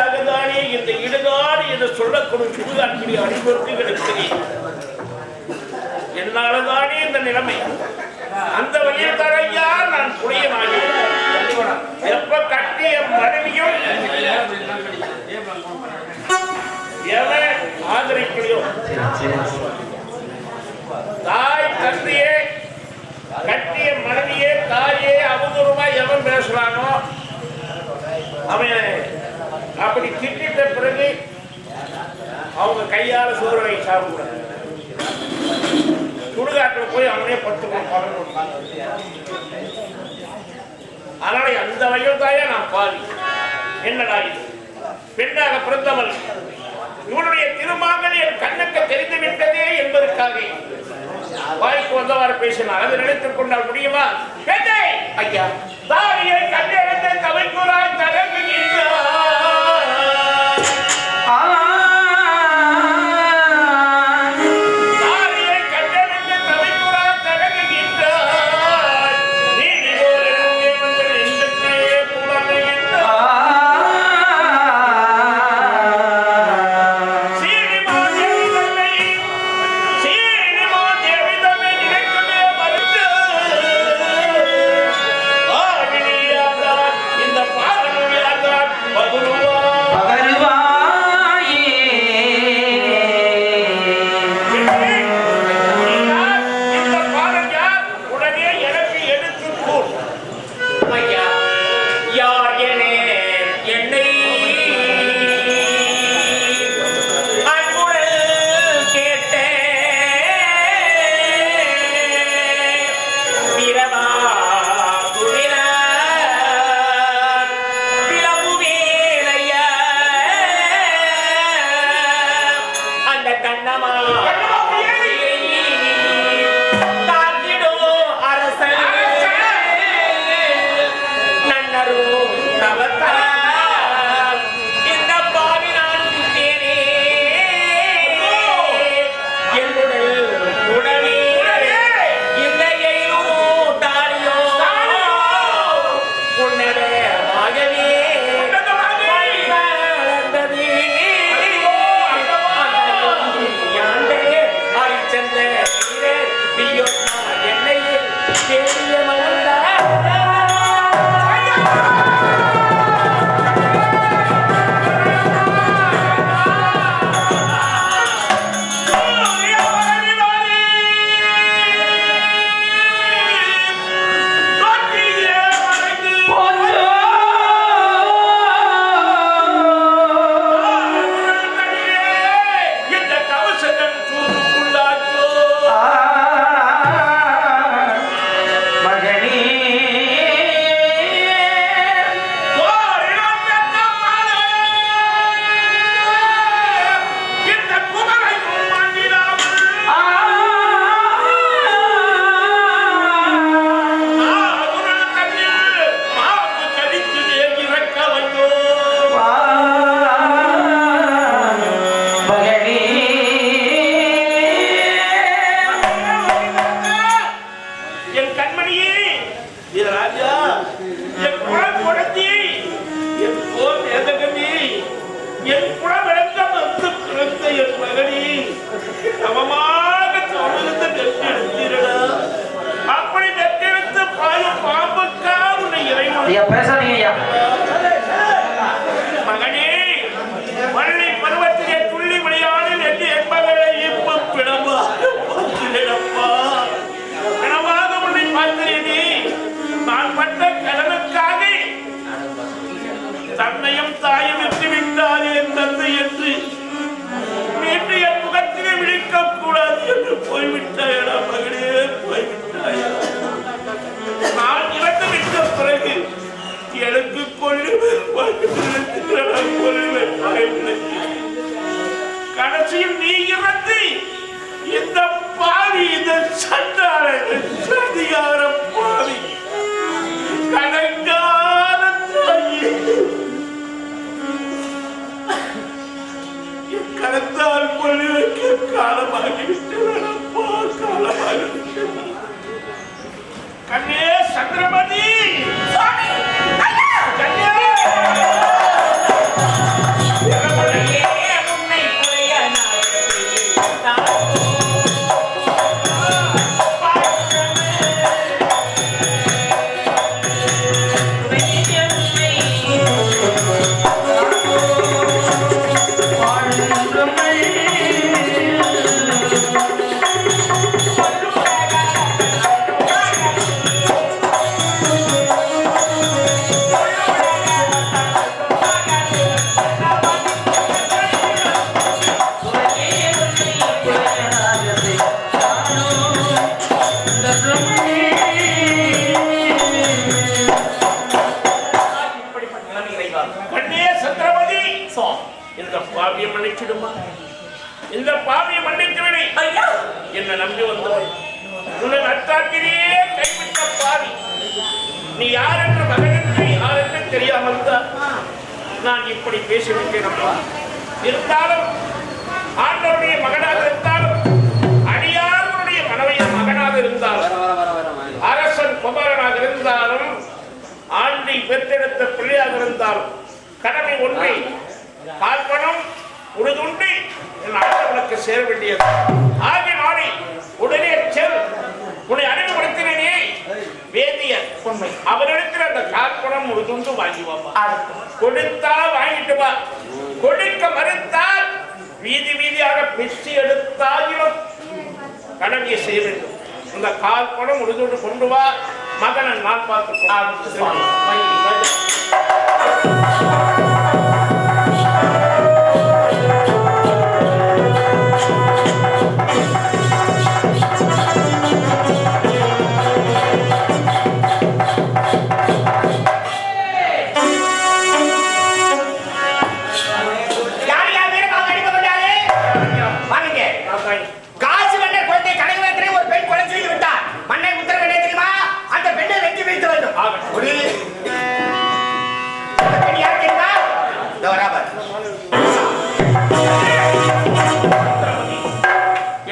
அதற்காக தானே இந்த இடுகாடு என்று சொல்லக்கூடும் சுடுகாட்டுடைய அன்பருக்கு கிடைக்கிறேன். என்னாலதானே இந்த நிலைமை? அந்த வழியில் தரையா நான் புனியமாகி எப்ப கட்டிய மனைவியும் எவன் ஆதரிக்கலையோ தாய் தந்தையே கட்டிய மனைவியே தாயே அவதூறமா எவன் பேசுறானோ? அவன் அப்படி திட்டிட்ட பிறகு அவங்க கையால சோதனை சாப்பிடுறாங்க சுடுகாட்டில் போய் அவனே படுத்துக்கணும் பகல் அதனால அந்த வயல் தாயா நான் பாதி என்னடா இது? பெண்ணாக பிறந்தவள். இவனுடைய திருமாங்கல் என் கண்ணுக்கு தெரிந்து விட்டதே என்பதற்காக வாய்ப்பு வந்தவாறு பேசினார் அது நினைத்துக் கொண்டால் முடியுமா? ஐயா. தாரியை கண்டெடுத்த கவிக்குறாய் தலைமை நீ கடைசியில் நீ இறந்து இந்த பாவி இந்த சண்டார சதிகார பாவி. கணக்கார தாயி. கடத்தால் கொள்ளி வைக்க காலமாகிவிட்டதப்பா காலமாகிவிட்டது கண்ணே சந்திரமணி இந்த பாவியை மன்னித்து விடு ஐயா. என்ன நம்பி வந்தவன். உன்னை நட்டாக்கிலேயே கைவிட்ட பாவி. நீ யார் என்று மகனுக்கு யார் என்று தெரியாமல் தான் நான் இப்படி பேசிவிட்டேன் அம்மா இருந்தாலும் ஆண்டவருடைய மகனாக இருந்தாலும் அடியார்களுடைய மனைவியின் மகனாக இருந்தாலும் அரசன் குமாரனாக இருந்தாலும் ஆண்டி பெற்றெடுத்த பிள்ளையாக இருந்தாலும் கடமை ஒன்றை பார்ப்பனும் உறுதுண்டு என் ஆண்டவனுக்கு சேர வேண்டியது. ஆகிய மாறி உடனே செல். உன்னை அறிமுகப்படுத்தினே வேதியர் உண்மை. அவரிடத்தில் அந்த காற்பணம் உறுதுண்டு வாங்கி வாப்பா. கொடுத்தா வாங்கிட்டு வா. கொடுக்க மறுத்தால் வீதி வீதியாக பிச்சு எடுத்தாலும் கடமையை செய்ய வேண்டும். இந்த கால் படம் உறுதியோடு கொண்டு வா. மகனை நான் பார்த்து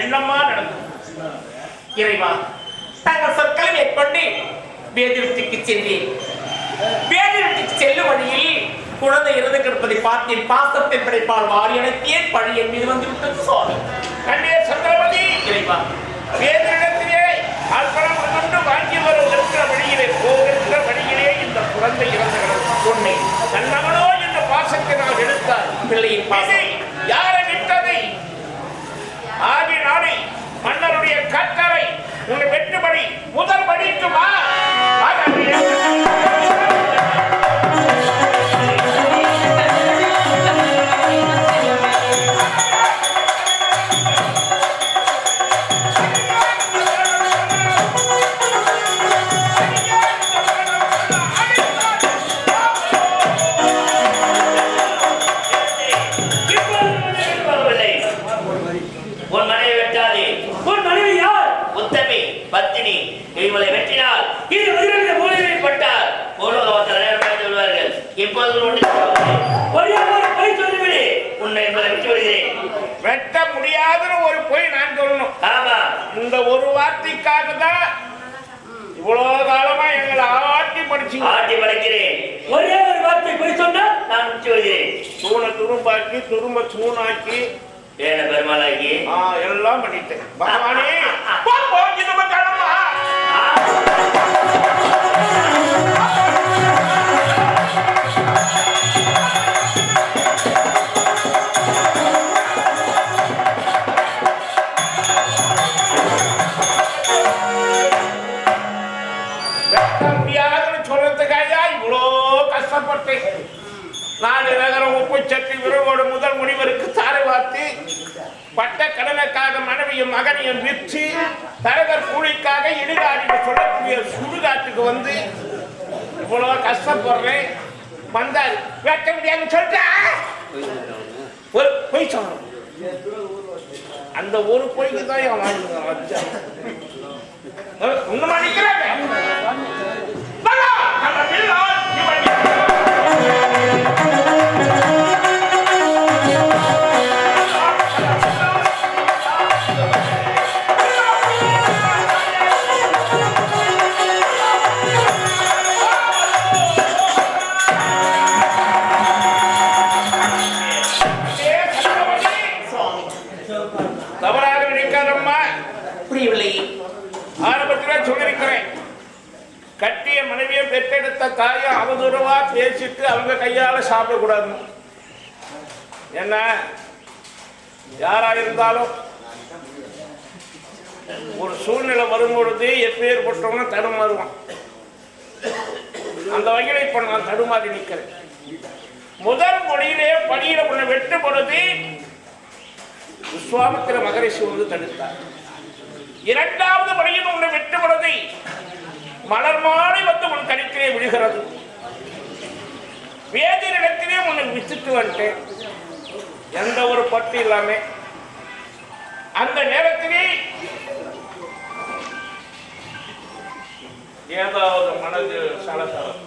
என்னம்மா நடந்தது இறைவா தங்கள் சொற்களை மேற்கொண்டு வேதிருத்திக்கு சென்றேன் வேதிருத்திக்கு செல்லும் வழியில் குழந்தை இறந்து கிடப்பதை பார்த்தேன் பாசத்தின் படைப்பால் வாரி அணைத்தேன் பழி என் மீது வந்து விட்டது சுவாமி கண்டே சந்திரபதி. இறைவா வேதனிடத்திலே கொண்டு வாங்கி வரும் இருக்கிற வழியிலே போகின்ற வழியிலே இந்த குழந்தை இறந்துகிறது. உண்மை தன் மகனோ என்ற பாசத்தினால் எடுத்தார் பிள்ளையின் பாசம். யாரை விட்டதை? ஆகிய நாளை மன்னருடைய கட்டளை உன்னை வெற்றுபடி முதல் படிக்கு சொல்லிவிடு. உன்னை என்பதை விட்டு விடுகிறேன். வெட்ட முடியாதுன்னு ஒரு பொய் நான் சொல்லணும். ஆமா. இந்த ஒரு வார்த்தைக்காக தான் இவ்வளவு காலமா எங்களை ஆட்டி படிச்சீங்க ஆட்டி படைக்கிறேன் ஒரே ஒரு வார்த்தை போய் சொன்னால் நான் விட்டு விடுகிறேன். தூணை துரும்பாக்கி துரும்ப சூனாக்கி. ஏன பெருமாளாகி ஆ, எல்லாம் பண்ணிட்டேன். பகவானே நம்ம கிளம்பா. மகனையும் விற்று தரகர் கூலிக்காக இடுகாடிக்கு சொல்லக்கூடிய சுடுகாட்டுக்கு வந்து இவ்வளவு கஷ்டப்படுறேன். வந்தார். வெட்ட முடியாதுன்னு சொல்ற ஒரு பொய் சொல்லணும். அந்த ஒரு பொய்க்கு தான் இவன் வாழ்க்கை இன்னும் யாரா இருந்தாலும் ஒரு சூழ்நிலை வரும்பொழுது எப்பேற்பட்டவனும் தடுமாறுவான். அந்த வகையில் இப்ப நான் தடுமாறி நிற்கிறேன். முதல் மொழியிலே பணியில உன்னை வெட்டு பொழுது விஸ்வாமித்திர மகரிஷி வந்து தடுத்தார். இரண்டாவது மொழியில் உன்னை வெட்டு பொழுது மலர் மாலை வந்து உன் கருத்திலே விழுகிறது. வேதியிடத்திலே உன்னை வித்துட்டு வந்துட்டேன். எந்த ஒரு பட்டு இல்லாமல் அந்த நேரத்திலே ஏதாவது மனது சலசலம்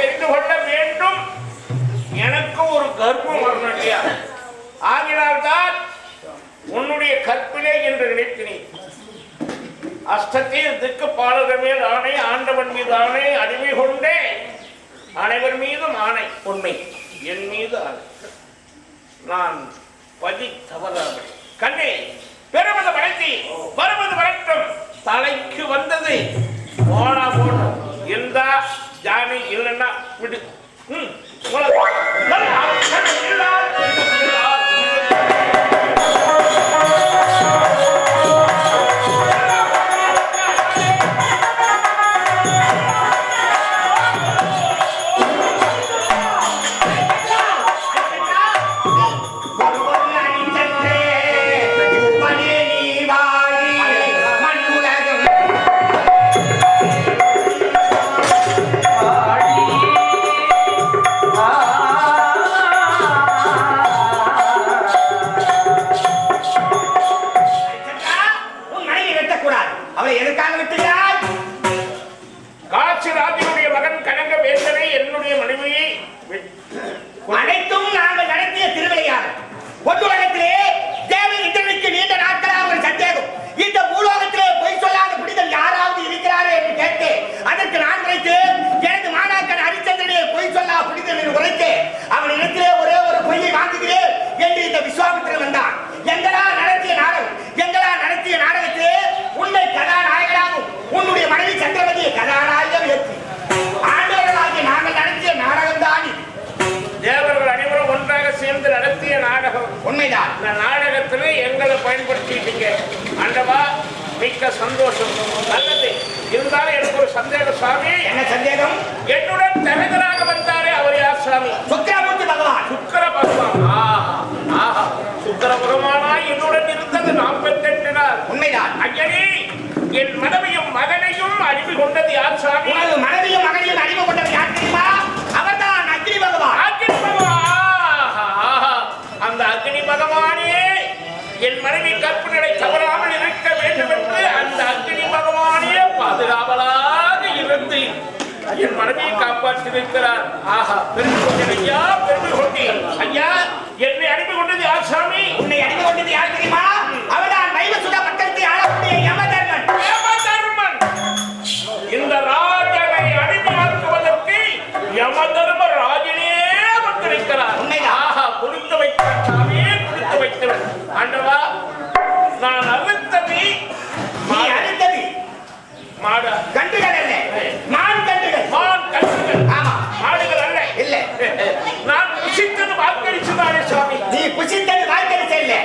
தெரிந்து கொள்ள வேண்டும். எனக்கு ஒரு கர்ப்பம் வரணும் இல்லையா? ஆகினால்தான் உன்னுடைய கற்பிலே என்று நினைத்தினேன் அஷ்டத்தில் திக்கு பாலகர் மேல் ஆணை ஆண்டவன் மீது ஆணை அடிமை கொண்டே அனைவர் மீதும் ஆணை உண்மை. என் மீது ஆணை நான் பதி தவறாமல் கண்ணே பெருமது வளர்த்தி வருவது வரட்டும். தலைக்கு வந்தது போனா போடும் இருந்தா ஜாமீன் இல்லைன்னா விடு. ம், மிக்க சந்தோஷம். நல்லது. இருந்தாலும் எனக்கு ஒரு சந்தேகம் சுவாமி. என்ன சந்தேகம்? என்னுடன் தலைவராக வந்தாரே அவர் யார் சுவாமி? சுக்கிரமூர்த்தி பகவான். சுக்கர பகவான். ஆஹா. சுக்கர பகவானா என்னுடன் இருந்தது நாற்பத்தெட்டினார் உண்மைதான். ஐயனே என் மனைவியும் மகனையும் அறிவு கொண்டது யார் சுவாமி? மனைவியும் மகனையும் அறிவு கொண்டவர் யார் தெரியுமா? அவர்தான் அக்னி பகவான். அக்னி பகவான். அந்த அக்னி பகவானே என் மனைவி கற்பனை தவறாமல் இருக்க வேண்டும் என்று அந்த அக்னி பகவானே பாதுகாவலாக இருந்து என் மனைவியை காப்பாற்றியிருக்கிறார். ஆஹா பெருமையா புசித்தது வாய்க்கரிசை இல்லை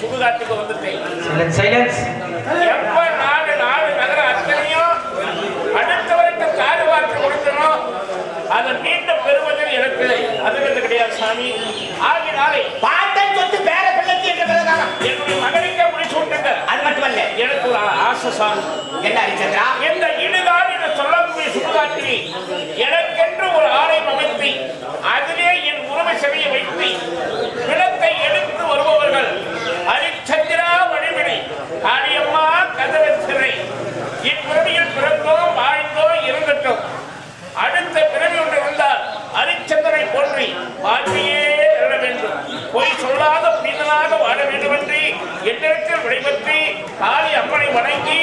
சுடுகாட்டுக்கு வந்துட்டேன். சைலன்ஸ் எப்ப நாடு நாடு நகர அத்தனையும் அடுத்தவருக்கு காடு வார்த்தை கொடுக்கணும் அதை மீண்டும் பெறுவதில் எனக்கு அதிர்ந்து கிடையாது சாமி. ஆகினாலே பாட்டன் சொத்து பேர பிள்ளைக்கு என்னுடைய மகனுக்கே முடிச்சு விட்டுங்க அது மட்டுமல்ல. எனக்கு ஒரு ஆசை சாமி. என்ன ஹரிச்சந்திரா இந்த இடுகாடு என்று சொல்லக்கூடிய சுடுகாட்டில் எனக்கென்று ஒரு ஆலயம் அமைத்து அதிலே என் உறவு செவியை வைத்து விளக்கை எடுத்து வருபவர்கள் ஹரிச்சந்திரா வழிவிடி. காளியம்மா கதவு சிறை பிறந்தோம் வாழ்ந்தோம் இருந்துட்டோம். அடுத்த பிறவி ஒன்று வந்தால் ஹரிச்சந்திரனை போன்றி வாழ்க்கையே எழ வேண்டும். பொய் சொல்லாத புனிதனாக வாழ வேண்டும் என்று என்னிடத்தில் விடைபெற்று காளி அம்மனை வணங்கி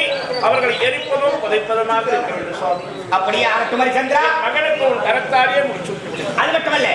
அவர்களை எரிப்பதும் புதைப்பதுமாக இருக்க வேண்டும் சுவாமி. அப்படியே ஆகட்டும் மகனுக்கு ஒரு கரத்தாரியே முடிச்சு. அது மட்டுமல்ல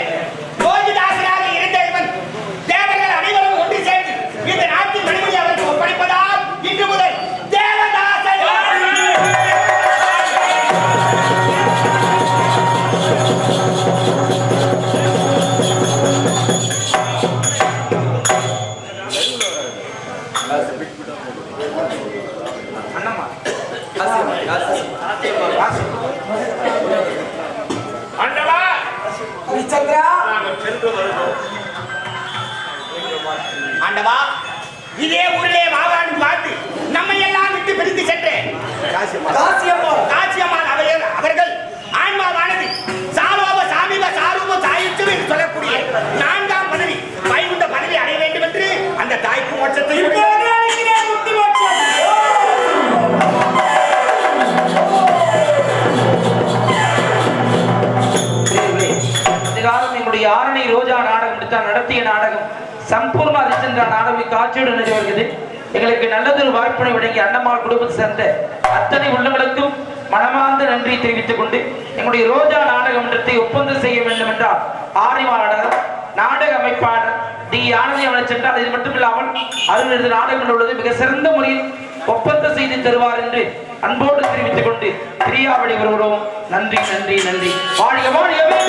ஆண்டவா இதே ஊரிலே மாகாணி பார்த்து நம்மை எல்லாம் விட்டு பிரித்து சென்றேன் காசியம்மாள் அவர்கள் அவர்கள் ஆன்மாவானது சாலோப சாமிப சாரூப என்று சொல்லக்கூடிய நான்காம் பதவி வைகுண்ட பதவி அடைய வேண்டும் என்று அந்த தாய்க்கு மோட்சத்தையும் காலம் எங்களுடைய ஆரணி ரோஜா நாடகம் எடுத்தால் நடத்திய நாடகம். சம்பூர்ண ஹரிச்சந்திரா நாடகம். காட்சியுடன் நிறைவு வருகிறது. எங்களுக்கு நல்லதொரு வாய்ப்பினை வழங்கி அண்ணம்மாள் குடும்பத்தை சேர்ந்த அத்தனை உள்ளங்களுக்கும் மனமார்ந்த நன்றி தெரிவித்துக் கொண்டு எங்களுடைய ரோஜா நாடக மன்றத்தை ஒப்பந்தம் செய்ய வேண்டும் என்றால் ஆரிவாளர் நாடக அமைப்பாளர் டி. ஆனந்தி அவனை சென்றால் இது மட்டுமில்லாமல் அதில் இருந்து நாடகம் உள்ளது. மிக சிறந்த முறையில் ஒப்பந்தம் செய்து தருவார் என்று அன்போடு தெரிவித்துக் கொண்டு பிரியாவளி வருகிறோம் நன்றி நன்றி நன்றி. வாழிய வாழியவே